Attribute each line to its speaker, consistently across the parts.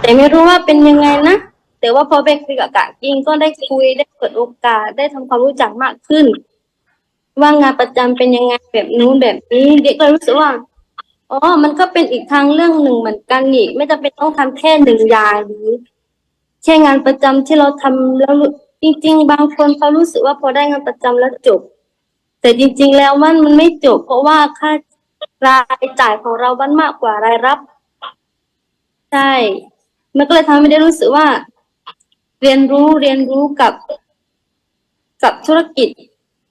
Speaker 1: แต่ไม่รู้ว่าเป็นยังไงนะ แต่ว่าพอไปคุยกับกะกิงก็ได้คุยได้เปิดโอกาสได้ทำความรู้จักมากขึ้น ว่างานประจำเป็นยังไงแบบนู้นแบบนี้ เด็กก็รู้สึกว่าอ๋อมันก็เป็นอีกทางเรื่องหนึ่งเหมือนกันนี่ ไม่จำเป็นต้องทำแค่หนึ่งอย่างหรือแค่งานประจำที่เราทำแล้วรู้จริง ๆ บางคนเขารู้สึกว่าพอได้งานประจำแล้วจบ แต่จริง ๆ แล้วมันมันไม่จบ เพราะว่าค่ารายจ่ายของเรามันมากกว่ารายรับ ใช่ มันก็เลยทำให้ได้รู้สึกว่า เรียนรู้เรียนรู้กับกับธุรกิจ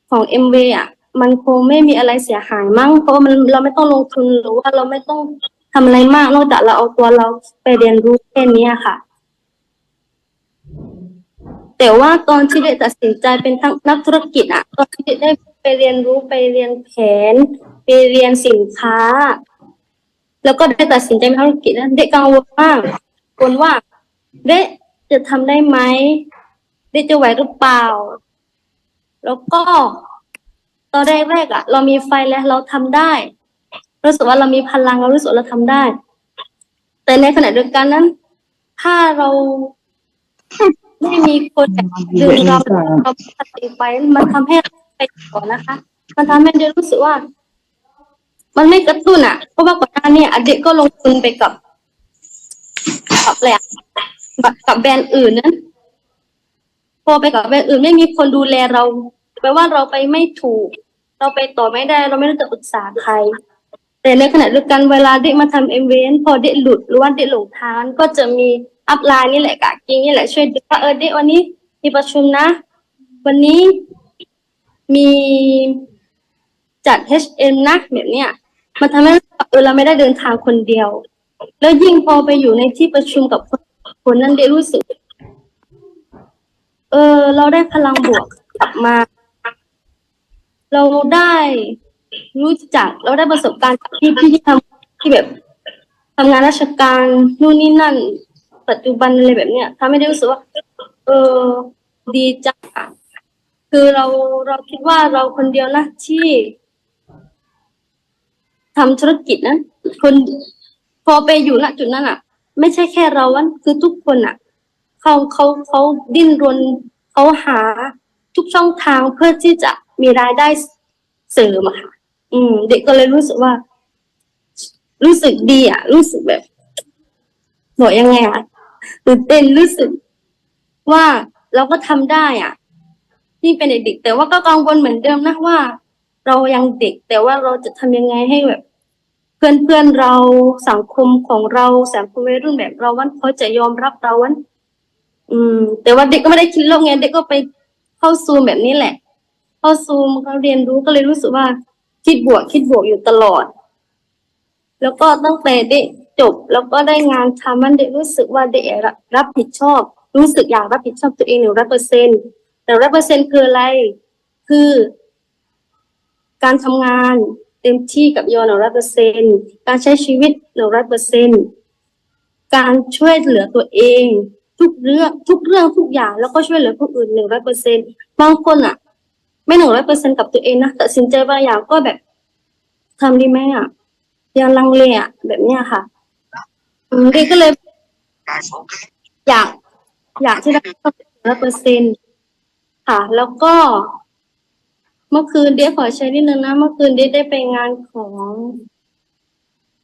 Speaker 1: ของเอ็มวอะ มันคงไม่มีอะไรเสียหายมั้งเพราะว่ามันเราไม่ต้องลงทุนหรือว่าเราไม่ต้องทำอะไรมาก นอกจากเราเอาตัวเราไปเรียนรู้แค่นี้ค่ะ แต่ว่าตอนที่เด็กตัดสินใจเป็นทั้งนักธุรกิจอะตอนที่ได้ไปเรียนรู้ไปเรียนแผน ไปเรียนสินค้า แล้วก็ได้ตัดสินใจเป็นธุรกิจนั้นเด็กกังวลมากกังวลว่าเด็กจะทำได้ไหมเด็กจะไหวหรือเปล่า แล้วก็ตอนแรกๆอะ เรามีไฟแล้วเราทำได้รู้สึกว่าเรามีพลังเรารู้สึกว่าเราทำได้ แต่ในขณะเดียวกันนั้น ถ้าเราไม่มีคนดึงเราเราปฏิไป มันทำให้ไปก่อนนะคะ มันทำให้เด็กรู้สึกว่า มันไม่กระตุ้นอะ เพราะว่าก่อนหน้าเนี้เด็กก็ลงทุนไปกับกับอะไรอะกับกับแบรนด์อื่นนั้น พอไปกับแบรนด์อื่นไม่มีคนดูแลเราแปลว่าเราไปไม่ถูก เราไปต่อไม่ได้ เราไม่รู้จะปรึกษาใคร แต่ในขณะเดียวกันเวลาเด็กมาทำเอ็มเวนพอเด็กหลุดหรือว่าเด็กหลงทางก็จะมีอัพไลน์นี่แหละกะกิ้งนี่แหละช่วยดูว่าเออเด็กวันนี้มีประชุมนะ วันนี้มีจัด HM นะแบบเนี้ย มันทำให้เออเราไม่ได้เดินทางคนเดียว แล้วยิ่งพอไปอยู่ในที่ประชุมกับคนคนนั้นเด็กรู้สึก เออ เราได้พลังบวกกลับมา เราได้รู้จัก เราได้ประสบการณ์จากพี่พี่ที่ทำที่แบบทำงานราชการนู่นนี่นั่น ปัจจุบันอะไรแบบเนี้ยทำให้ได้รู้สึกว่าเออดีจังคือเราเราคิดว่าเราคนเดียวนะที่ ทำธุรกิจนั้น คนพอไปอยู่ณจุดนั้นอะ ไม่ใช่แค่เราวันคือทุกคนอะเขาเขาเขาดิ้นรนเขาหาทุกช่องทางเพื่อที่จะมีรายได้เสริมอะค่ะ อืม เด็กก็เลยรู้สึกว่า รู้สึกดีอะ รู้สึกแบบบอกยังไงอะตื่นเต้นรู้สึกว่าเราก็ทำได้อะนี่เป็นเด็กแต่ว่าก็กังวลเหมือนเดิมนะว่า เรายังเด็กแต่ว่าเราจะทำยังไงให้แบบ พื่อนเพื่อนๆเราสังคมของเราสังคมวัยรุ่นแบบเราวันเขาจะยอมรับเราวัน อืม แต่ว่าเด็กก็ไม่ได้คิดโลกไงเด็กก็ไปเข้าซูมแบบนี้แหละ เข้าซูมเขาเรียนรู้ก็เลยรู้สึกว่า คิดบวกคิดบวกอยู่ตลอด แล้วก็ตั้งแต่เด็กจบแล้วก็ได้งานทำมันเด็กรู้สึกว่าเด็กรับรับผิดชอบ รู้สึกอยากรับผิดชอบตัวเองหนึ่งร้อยเปอร์เซ็นแต่ร้อยเปอร์เซ็นคืออะไร คือ การทำงาน เต็มที่กับยอหนึ่งร้อยเปอร์เซ็นการใช้ชีวิตหนึ่งร้อยเปอร์เซ็นการช่วยเหลือตัวเอง ทุกเรื่องทุกเรื่องทุกอย่างแล้วก็ช่วยเหลือผู้อื่นหนึ่งร้อยเปอร์เซ็นบางคนอะ ไม่หนึ่งร้อยเปอร์เซ็นกับตัวเองนะตัดสินใจบางอย่างก็แบบทำดีไหมอะยังลังเลอะแบบเนี้ยค่ะอืมก็เลย อยาก อยากที่ได้ร้อยเปอร์เซ็นค่ะ แล้วก็ เมื่อคืนเด็กขอใช้นิดนึงนะ เมื่อคืนเด็กได้ไปงานของ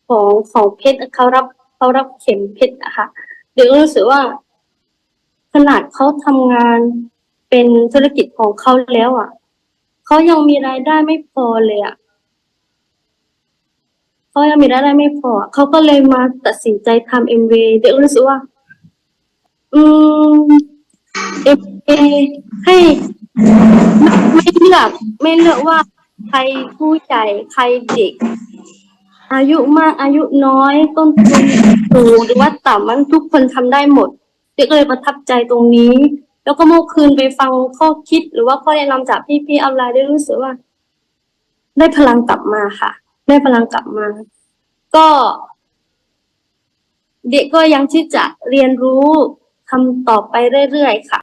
Speaker 1: ของของเพชรเขารับเขารับเข็มเพชรอะค่ะ เด็กก็รู้สึกว่า ขนาดเขาทำงานเป็นธุรกิจของเขาแล้วอะเขายังมีรายได้ไม่พอเลยอะเขายังมีรายได้ไม่พอเขาก็เลยมาตัดสินใจทำเอ็มวีเด็กก็รู้สึกว่า อืม เอ็มวีให้ไม่เลือกไม่เลือกว่าใครผู้ใหญ่ใครเด็ก อายุมากอายุน้อยต้นทุนสูงหรือว่าต่ำมันทุกคนทำได้หมดเด็กเลยประทับใจตรงนี้ แล้วก็เมื่อคืนไปฟังข้อคิดหรือว่าข้อแนะนำจากพี่ๆออนไลน์ได้รู้สึกว่า ได้พลังกลับมาค่ะ ได้พลังกลับมา ก็ เด็กก็ยังที่จะเรียนรู้ทำต่อไปเรื่อยๆค่ะ